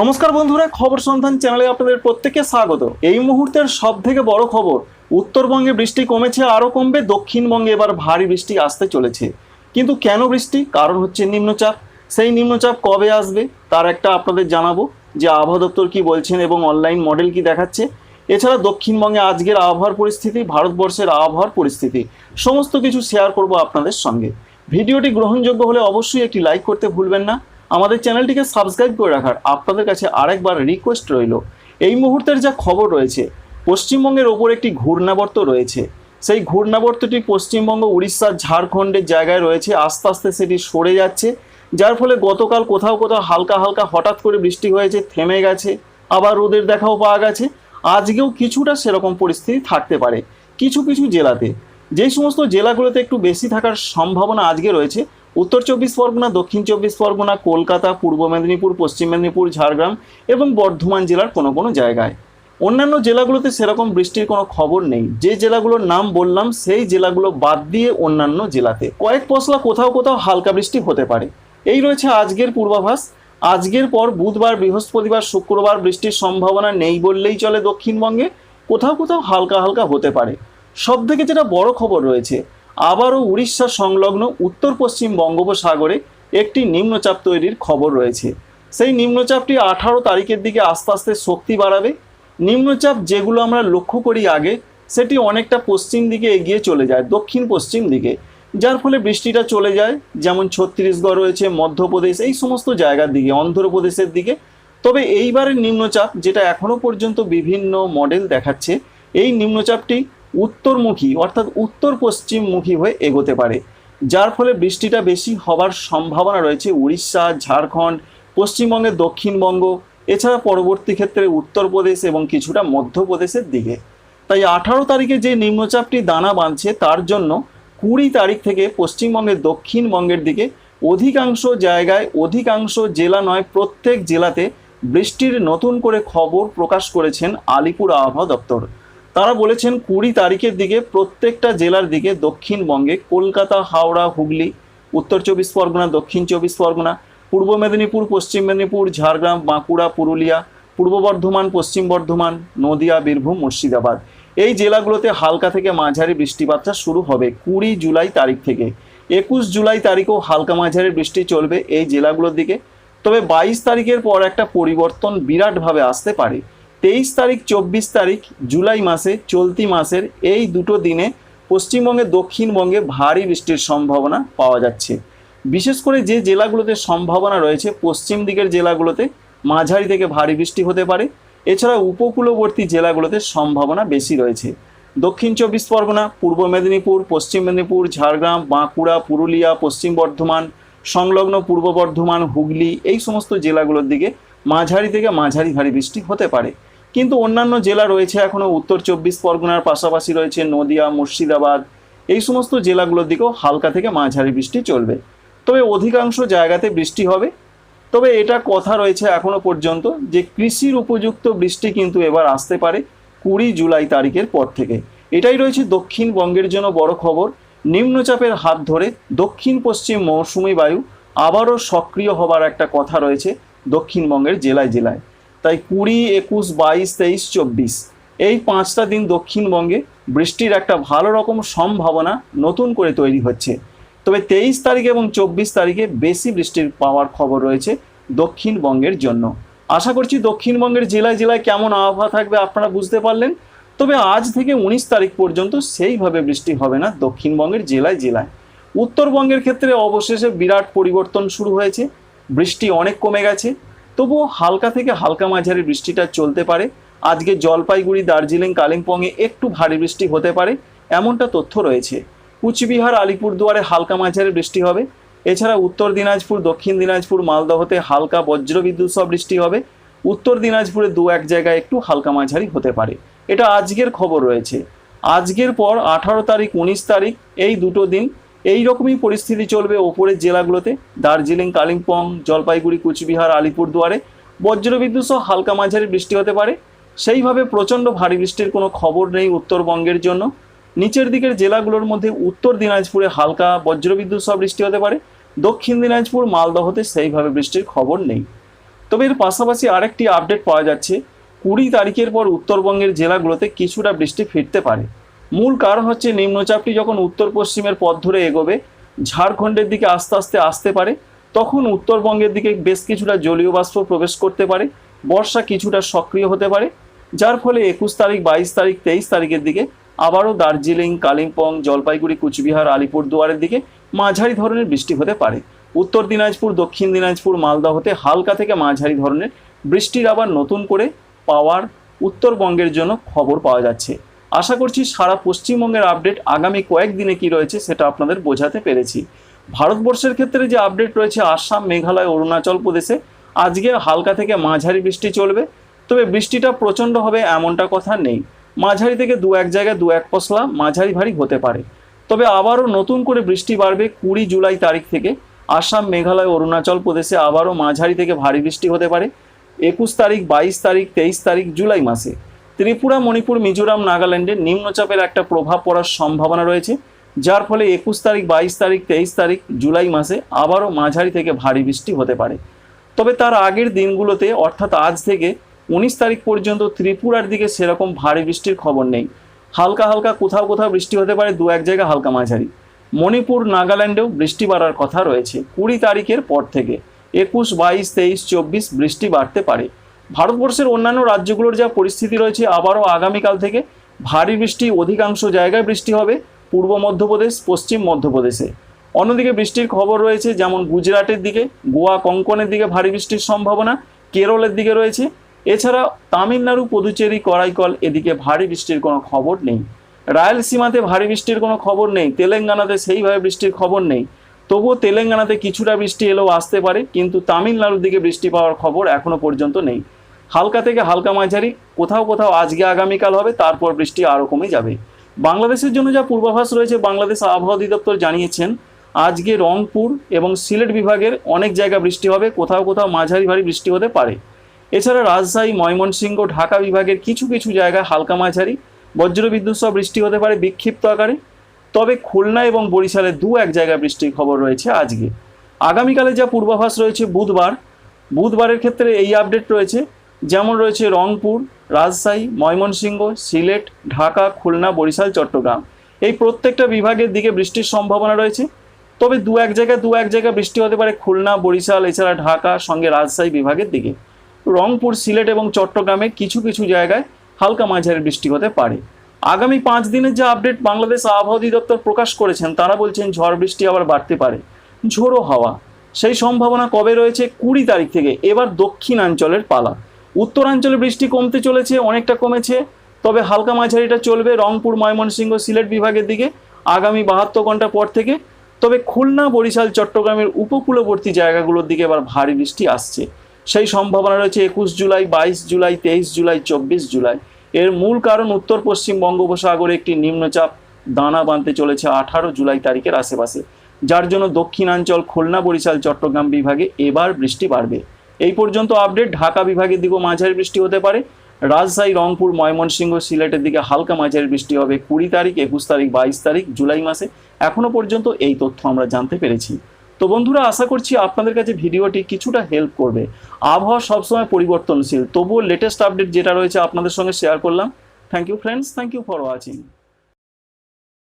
নমস্কার বন্ধুরা, খবর সন্ধান চ্যানেলে আপনাদের প্রত্যেককে স্বাগত। এই মুহূর্তের সব থেকে বড় খবর, উত্তরবঙ্গে বৃষ্টি কমেছে, আরও কমবে, দক্ষিণবঙ্গে এবার ভারী বৃষ্টি আসতে চলেছে। কিন্তু কেন বৃষ্টি? কারণ হচ্ছে নিম্নচাপ। সেই নিম্নচাপ কবে আসবে? তার একটা আপনাদের জানাব, যে আবহাওয়া দপ্তর কি বলছেন এবং অনলাইন মডেল কি দেখাচ্ছে। এছাড়া দক্ষিণবঙ্গে আজকের আবহাওয়ার পরিস্থিতি, ভারতবর্ষের আবহাওয়ার পরিস্থিতি, সমস্ত কিছু শেয়ার করব আপনাদের সঙ্গে। ভিডিওটি গ্রহণযোগ্য হলে অবশ্যই একটি লাইক করতে ভুলবেন না। আমাদের চ্যানেলটিকে সাবস্ক্রাইব করে রাখার আপনাদের কাছে আরেকবার রিকোয়েস্ট রইল। এই মুহূর্তের যা খবর রয়েছে, পশ্চিমবঙ্গের ওপর একটি ঘূর্ণাবর্ত রয়েছে। সেই ঘূর্ণাবর্তটি পশ্চিমবঙ্গ উড়িষ্যা ঝাড়খণ্ডের জায়গায় রয়েছে। আস্তে আস্তে সেটি সরে যাচ্ছে, যার ফলে গতকাল কোথাও কোথাও হালকা হালকা হঠাৎ করে বৃষ্টি হয়েছে, থেমে গেছে, আবার রোদের দেখাও পাওয়া গেছে। আজকেও কিছুটা সেরকম পরিস্থিতি থাকতে পারে। কিছু কিছু জেলাতে যেই সমস্ত জেলাগুলোতে একটু বেশি থাকার সম্ভাবনা আজকে রয়েছে উত্তর চব্বিশ পরগনা, দক্ষিণ চব্বিশ পরগনা, কলকাতা, পূর্ব মেদিনীপুর, পশ্চিম মেদিনীপুর, ঝাড়গ্রাম এবং বর্ধমান জেলার কোনো কোনো জায়গায়। অন্যান্য জেলাগুলোতে সেরকম বৃষ্টির কোনো খবর নেই। যে জেলাগুলোর নাম বললাম, সেই জেলাগুলো বাদ দিয়ে অন্যান্য জেলাতে। কয়েক পশলা কোথাও কোথাও হালকা বৃষ্টি হতে পারে। এই রয়েছে আজকের পূর্বাভাস। আজকের পর বুধবার, বৃহস্পতিবার, শুক্রবার বৃষ্টির সম্ভাবনা নেই বললেই চলে দক্ষিণবঙ্গে। কোথাও কোথাও হালকা হালকা হতে পারে। সব থেকে যেটা বড় খবর রয়েছে আবারও উড়িষ্যা সংলগ্ন উত্তর পশ্চিম বঙ্গোপসাগরে একটি নিম্নচাপ তৈরির খবর রয়েছে। সেই নিম্নচাপটি আঠারো তারিখের দিকে আস্তে আস্তে শক্তি বাড়াবে। নিম্নচাপ যেগুলো আমরা লক্ষ্য করি আগে, সেটি অনেকটা পশ্চিম দিকে এগিয়ে চলে যায়, দক্ষিণ পশ্চিম দিকে। যার ফলে বৃষ্টিটা চলে যায়, যেমন ছত্তিশগড় রয়েছে, মধ্যপ্রদেশ, এই সমস্ত জায়গার দিকে, অন্ধ্রপ্রদেশের দিকে। তবে এইবারের নিম্নচাপ, যেটা এখনও পর্যন্ত বিভিন্ন মডেল দেখাচ্ছে, এই নিম্নচাপটি উত্তরমুখী অর্থাৎ উত্তর পশ্চিমমুখী হয়ে এগোতে পারে। যার ফলে বৃষ্টিটা বেশি হবার সম্ভাবনা রয়েছে উড়িষ্যা, ঝাড়খণ্ড পশ্চিমবঙ্গের দক্ষিণবঙ্গ, এছাড়া পরবর্তী ক্ষেত্রে উত্তরপ্রদেশ এবং কিছুটা মধ্যপ্রদেশের দিকে। তাই আঠারো তারিখে যে নিম্নচাপটি দানা বাঁধছে, তার জন্য কুড়ি তারিখ থেকে পশ্চিমবঙ্গের দক্ষিণবঙ্গের দিকে অধিকাংশ জায়গায়, অধিকাংশ জেলা নয়, প্রত্যেক জেলাতে বৃষ্টির নতুন করে খবর প্রকাশ করেছেন আলিপুর আবহাওয়া দপ্তর। তারা বলেছেন কুড়ি তারিখের দিকে প্রত্যেকটা জেলার দিকে দক্ষিণবঙ্গে কলকাতা, হাওড়া, হুগলি, উত্তর চব্বিশ পরগনা, দক্ষিণ চব্বিশ পরগনা, পূর্ব মেদিনীপুর, পশ্চিম মেদিনীপুর, ঝাড়গ্রাম, বাঁকুড়া, পুরুলিয়া, পূর্ব বর্ধমান, পশ্চিম বর্ধমান, নদিয়া, বীরভূম, মুর্শিদাবাদ। এই জেলাগুলোতে হালকা থেকে মাঝারি বৃষ্টিপাতটা শুরু হবে কুড়ি জুলাই তারিখ থেকে। একুশ জুলাই তারিখেও হালকা মাঝারি বৃষ্টি চলবে এই জেলাগুলোর দিকে। তবে বাইশ তারিখের পর একটা পরিবর্তন বিরাটভাবে আসতে পারে। তেইশ তারিখ, চব্বিশ তারিখ, জুলাই মাসে, চলতি মাসের এই দুটো দিনে পশ্চিমবঙ্গে, দক্ষিণবঙ্গে ভারী বৃষ্টির সম্ভাবনা পাওয়া যাচ্ছে। বিশেষ করে যে জেলাগুলোতে সম্ভাবনা রয়েছে, পশ্চিম দিকের জেলাগুলোতে মাঝারি থেকে ভারী বৃষ্টি হতে পারে। এছাড়া উপকূলবর্তী জেলাগুলোতে সম্ভাবনা বেশি রয়েছে। দক্ষিণ চব্বিশ পরগনা, পূর্ব মেদিনীপুর, পশ্চিম মেদিনীপুর, ঝাড়গ্রাম, বাঁকুড়া, পুরুলিয়া, পশ্চিম বর্ধমান, সংলগ্ন পূর্ব বর্ধমান, হুগলি এই সমস্ত জেলাগুলোর দিকে মাঝারি থেকে মাঝারি ভারী বৃষ্টি হতে পারে। কিন্তু অন্যান্য জেলা রয়েছে এখনও উত্তর চব্বিশ পরগনার পাশাপাশি রয়েছে নদিয়া, মুর্শিদাবাদ। এই সমস্ত জেলাগুলোর দিকেও হালকা থেকে মাঝারি বৃষ্টি চলবে। তবে অধিকাংশ জায়গাতে বৃষ্টি হবে। তবে এটা কথা রয়েছে এখনও পর্যন্ত যে কৃষির উপযুক্ত বৃষ্টি কিন্তু এবার আসতে পারে কুড়ি জুলাই তারিখের পর থেকে। এটাই রয়েছে দক্ষিণবঙ্গের জন্য বড় খবর। নিম্নচাপের হাত ধরে দক্ষিণ পশ্চিম মৌসুমি বায়ু আবারও সক্রিয় হবার একটা কথা রয়েছে দক্ষিণবঙ্গের জেলায় জেলায়। তাই কুড়ি, একুশ, বাইশ, তেইশ, চব্বিশ। এই পাঁচটা দিন দক্ষিণবঙ্গে বৃষ্টির একটা ভালো রকম সম্ভাবনা নতুন করে তৈরি হচ্ছে। তবে তেইশ তারিখ এবং চব্বিশ তারিখে বেশি বৃষ্টির পাওয়ার খবর রয়েছে দক্ষিণবঙ্গের জন্য। আশা করছি দক্ষিণবঙ্গের জেলায় জেলায় কেমন আবহাওয়া থাকবে আপনারা বুঝতে পারলেন। তবে আজ থেকে উনিশ তারিখ পর্যন্ত সেইভাবে বৃষ্টি হবে না দক্ষিণবঙ্গের জেলায় জেলায়। উত্তরবঙ্গের ক্ষেত্রে অবশেষে বিরাট পরিবর্তন শুরু হয়েছে। বৃষ্টি অনেক কমে গেছে। তবুও হালকা থেকে হালকা মাঝারি বৃষ্টিটা চলতে পারে। আজকে জলপাইগুড়ি, দার্জিলিং, কালিম্পংয়ে একটু ভারী বৃষ্টি হতে পারে, এমনটা তথ্য রয়েছে। কুচবিহার, আলিপুরদুয়ারে হালকা মাঝারি বৃষ্টি হবে। এছাড়া উত্তর দিনাজপুর, দক্ষিণ দিনাজপুর, মালদহতে হালকা বজ্রবিদ্যুৎ সহ বৃষ্টি হবে। উত্তর দিনাজপুরে দু এক জায়গায় একটু হালকা মাঝারি হতে পারে। এটা আজকের খবর রয়েছে। আজকের পর আঠারো তারিখ, উনিশ তারিখ, এই দুটো দিন এই রকমই পরিস্থিতি চলবে ওপরের জেলাগুলোতে। দার্জিলিং, কালিম্পং, জলপাইগুড়ি, কুচবিহার, আলিপুরদুয়ারে বজ্রবিদ্যুৎ সহ হালকা মাঝারি বৃষ্টি হতে পারে। সেইভাবে প্রচণ্ড ভারী বৃষ্টির কোনো খবর নেই উত্তরবঙ্গের জন্য। নিচের দিকের জেলাগুলোর মধ্যে উত্তর দিনাজপুরে হালকা বজ্রবিদ্যুৎ সহ বৃষ্টি হতে পারে। দক্ষিণ দিনাজপুর, মালদহতে সেইভাবে বৃষ্টির খবর নেই। তবে এর পাশাপাশি আরেকটি আপডেট পাওয়া যাচ্ছে। কুড়ি তারিখের পর উত্তরবঙ্গের জেলাগুলোতে কিছুটা বৃষ্টি ফিরতে পারে। মূল কারণ হচ্ছে নিম্নচাপটি যখন উত্তর পশ্চিমের পথ ধরে এগোবে, ঝাড়খণ্ডের দিকে আস্তে আস্তে আসতে পারে, তখন উত্তরবঙ্গের দিকে বেশ কিছুটা জলীয় বাষ্প প্রবেশ করতে পারে, বর্ষা কিছুটা সক্রিয় হতে পারে, যার ফলে একুশ তারিখ, বাইশ তারিখ, তেইশ তারিখের দিকে আবারও দার্জিলিং, কালিম্পং, জলপাইগুড়ি, কুচবিহার, আলিপুরদুয়ারের দিকে মাঝারি ধরনের বৃষ্টি হতে পারে। উত্তর দিনাজপুর, দক্ষিণ দিনাজপুর, মালদা হতে হালকা থেকে মাঝারি ধরনের বৃষ্টির আবার নতুন করে পাওয়ার উত্তরবঙ্গের জন্য খবর পাওয়া যাচ্ছে। আশা করছি সারা পশ্চিমবঙ্গের আপডেট আগামী কয়েকদিনে কি রয়েছে সেটা আপনাদের বোঝাতে পেরেছি। ভারতবর্ষের ক্ষেত্রে যে আপডেট রয়েছে, আসাম, মেঘালয়, অরুণাচল প্রদেশে, আজকে হালকা থেকে মাঝারি বৃষ্টি চলবে। তবে বৃষ্টিটা প্রচণ্ড হবে এমনটা কথা নেই। মাঝারি থেকে দু এক জায়গায় দু এক পশলা মাঝারি ভারী হতে পারে। তবে আবারও নতুন করে বৃষ্টি বাড়বে কুড়ি জুলাই তারিখ থেকে। আসাম, মেঘালয়, অরুণাচল প্রদেশে আবারও মাঝারি থেকে ভারী বৃষ্টি হতে পারে। একুশ তারিখ, বাইশ তারিখ, তেইশ তারিখ, জুলাই মাসে। ত্রিপুরা, মণিপুর, মিজোরাম, নাগাল্যান্ডে নিম্নচাপের একটা প্রভাব পড়ার সম্ভাবনা রয়েছে, যার ফলে একুশ তারিখ, বাইশ তারিখ, তেইশ তারিখ, জুলাই মাসে আবারও মাঝারি থেকে ভারী বৃষ্টি হতে পারে। তবে তার আগের দিনগুলোতে, অর্থাৎ আজ থেকে উনিশ তারিখ পর্যন্ত ত্রিপুরার দিকে সেরকম ভারী বৃষ্টির খবর নেই। হালকা হালকা কোথাও কোথাও বৃষ্টি হতে পারে দু এক জায়গা হালকা মাঝারি। মণিপুর, নাগাল্যান্ডেও বৃষ্টি বাড়ার কথা রয়েছে। কুড়ি তারিখের পর থেকে একুশ, বাইশ, তেইশ, চব্বিশ বৃষ্টি বাড়তে পারে। ভারতবর্ষের অন্যান্য রাজ্যগুলোর যা পরিস্থিতি রয়েছে, আবারও আগামীকাল থেকে ভারী বৃষ্টি অধিকাংশ জায়গায় বৃষ্টি হবে। পূর্ব মধ্যপ্রদেশ, পশ্চিম মধ্যপ্রদেশে। অন্যদিকে বৃষ্টির খবর রয়েছে, যেমন গুজরাটের দিকে, গোয়া, কঙ্কনের দিকে ভারী বৃষ্টির সম্ভাবনা, কেরলের দিকে রয়েছে। এছাড়া তামিলনাড়ু, পুদুচেরি, করাইকল এদিকে ভারী বৃষ্টির কোনো খবর নেই। রায়লসীমাতে ভারী বৃষ্টির কোনো খবর নেই, তেলেঙ্গানাতে সেইভাবে বৃষ্টির খবর নেই। তবুও তেলেঙ্গানাতে কিছুটা বৃষ্টি এলেও আসতে পারে, কিন্তু তামিলনাড়ুর দিকে বৃষ্টি পাওয়ার খবর এখনও পর্যন্ত নেই। হালকা থেকে হালকা মাঝারি, কোথাও কোথাও আজকে আগামীকাল হবে, তারপর বৃষ্টি আরও কমে যাবে। বাংলাদেশের জন্য যা পূর্বাভাস রয়েছে, বাংলাদেশ আবহাওয়া অধিদপ্তর জানিয়েছেন, আজকে রংপুর এবং সিলেট বিভাগের অনেক জায়গা বৃষ্টি হবে, কোথাও কোথাও মাঝারি ভারী বৃষ্টি হতে পারে। এছাড়া রাজশাহী, ময়মনসিংহ, ঢাকা বিভাগের কিছু কিছু জায়গায় হালকা মাঝারি, বজ্রবিদ্যুৎ সহ বৃষ্টি হতে পারে বিক্ষিপ্ত আকারে। তবে খুলনা এবং বরিশালে দু এক জায়গায় বৃষ্টির খবর রয়েছে আজকে। আগামীকালে যা পূর্বাভাস রয়েছে বুধবার, বুধবারের ক্ষেত্রে এই আপডেট রয়েছে। যেমন রয়েছে রংপুর, রাজশাহী, ময়মনসিংহ, সিলেট, ঢাকা, খুলনা, বরিশাল, চট্টগ্রাম। এই প্রত্যেকটা বিভাগের দিকে বৃষ্টির সম্ভাবনা রয়েছে। তবে দু এক জায়গায় দু এক জায়গায় বৃষ্টি হতে পারে খুলনা, বরিশাল, এছাড়া ঢাকা, সঙ্গে রাজশাহী বিভাগের দিকে। রংপুর, সিলেট এবং চট্টগ্রামে কিছু কিছু জায়গায় হালকা মাঝারি বৃষ্টি হতে পারে। আগামী পাঁচ দিনের যে আপডেট বাংলাদেশ আবহাওয়া অধিদপ্তর প্রকাশ করেছেন, তারা বলছেন ঝড় বৃষ্টি আবার বাড়তে পারে। ঝোড়ো হাওয়া। সেই সম্ভাবনা কবে রয়েছে কুড়ি তারিখ থেকে? এবার দক্ষিণাঞ্চলের পালা। উত্তরাঞ্চলে বৃষ্টি কমতে চলেছে, অনেকটা কমেছে, তবে হালকা মাঝারিটা চলবে রংপুর, ময়মনসিংহ, সিলেট বিভাগের দিকে আগামী বাহাত্তর ঘণ্টা পর থেকে। তবে খুলনা, বরিশাল, চট্টগ্রামের উপকূলবর্তী জায়গাগুলোর দিকে এবার ভারী বৃষ্টি আসছে। সেই সম্ভাবনা রয়েছে একুশ জুলাই, বাইশ জুলাই, তেইশ জুলাই, চব্বিশ জুলাই। এর মূল কারণ উত্তর পশ্চিম বঙ্গোপসাগরে একটি নিম্নচাপ দানা বাঁধতে চলেছে আঠারো জুলাই তারিখের আশেপাশে, যার জন্য দক্ষিণাঞ্চল খুলনা, বরিশাল, চট্টগ্রাম বিভাগে এবার বৃষ্টি বাড়বে। এই পর্যন্ত আপডেট, ঢাকা বিভাগের দিকেও মাঝারি বৃষ্টি হতে পারে। রাজশাহী, রংপুর, ময়মনসিংহ, সিলেটের দিকে হালকা মাঝারি বৃষ্টি হবে। কুড়ি তারিখ, একুশ তারিখ, বাইশ তারিখ, জুলাই মাসে। এখনও পর্যন্ত এই তথ্য আমরা জানতে পেরেছি। তো বন্ধুরা, আশা করছি আপনাদের কাছে ভিডিওটি কিছুটা হেল্প করবে। আবহাওয়া সবসময় পরিবর্তনশীল, তবুও লেটেস্ট আপডেট যেটা রয়েছে আপনাদের সঙ্গে শেয়ার করলাম। Thank you friends thank you for watching